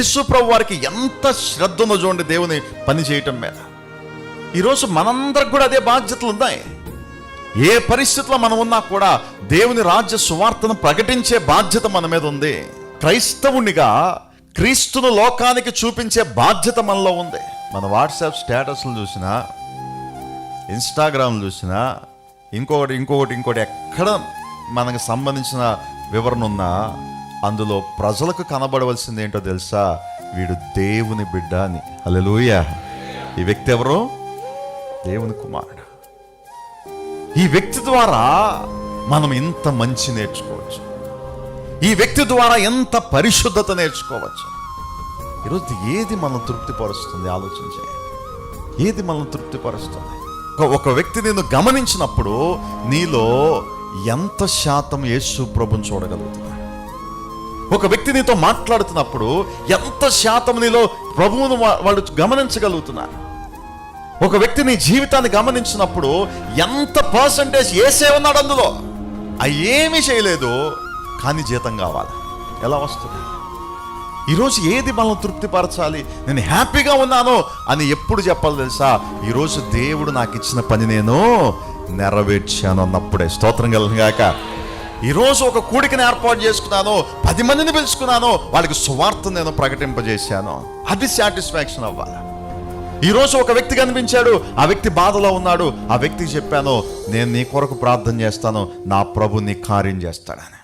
యేసు ప్రభు వారికి ఎంత శ్రద్ధ ఉందో చూడండి దేవుని పని చేయటం మీద. ఈరోజు మనందరికి కూడా అదే బాధ్యతలు ఉన్నాయి. ఏ పరిస్థితిలో మనం ఉన్నా కూడా దేవుని రాజ్య సువార్తను ప్రకటించే బాధ్యత మన మీద ఉంది. క్రైస్తవునిగా క్రీస్తును లోకానికి చూపించే బాధ్యత మనలో ఉంది. మన వాట్సాప్ స్టేటస్లు చూసినా ఇన్స్టాగ్రామ్ చూసినా ఇంకొకటి ఇంకొకటి ఇంకోటి ఎక్కడ మనకు సంబంధించిన వివరణ ఉన్నా అందులో ప్రజలకు కనబడవలసింది ఏంటో తెలుసా? వీడు దేవుని బిడ్డ అని. అలెలుయ ఈ వ్యక్తి ఎవరు? దేవుని కుమారుడు. ఈ వ్యక్తి ద్వారా మనం ఇంత మంచి నేర్చుకోవచ్చు. ఈ వ్యక్తి ద్వారా ఎంత పరిశుద్ధత నేర్చుకోవచ్చు. ఈరోజు ఏది మనం తృప్తిపరుస్తుంది? ఆలోచన చేయండి. ఏది మనం తృప్తిపరుస్తుంది? ఒక- వ్యక్తి నేను గమనించినప్పుడు నీలో ఎంత శాతం యేసు ప్రభుని చూడగలుగుతున్నాడు? ఒక వ్యక్తి నీతో మాట్లాడుతున్నప్పుడు ఎంత శాతం నీలో ప్రభువును వాళ్ళు గమనించగలుగుతున్నారు? ఒక వ్యక్తి నీ జీవితాన్ని గమనించినప్పుడు ఎంత పర్సంటేజ్ ఏసే ఉన్నాడు అందులో? అవి ఏమీ చేయలేదు కానీ జీతం కావాలి. ఎలా వస్తుంది? ఈరోజు ఏది మనం తృప్తిపరచాలి? నేను హ్యాపీగా ఉన్నాను అని ఎప్పుడు చెప్పాలి తెలుసా? ఈరోజు దేవుడు నాకు ఇచ్చిన పని నేను నెరవేర్చాను అన్నప్పుడే. స్తోత్రం కలగాక ఈరోజు ఒక కూడికని ఏర్పాటు చేసుకున్నాను పది మందిని పిలుచుకున్నాను వాళ్ళకి సువార్త నేను ప్రకటింపజేశాను. అది సాటిస్ఫాక్షన్ అవ్వాలి. ఈరోజు ఒక వ్యక్తి కనిపించాడు ఆ వ్యక్తి బాధలో ఉన్నాడు ఆ వ్యక్తికి చెప్పాను నేను నీ కొరకు ప్రార్థన చేస్తాను నా ప్రభు నీ కార్యం చేస్తాడని.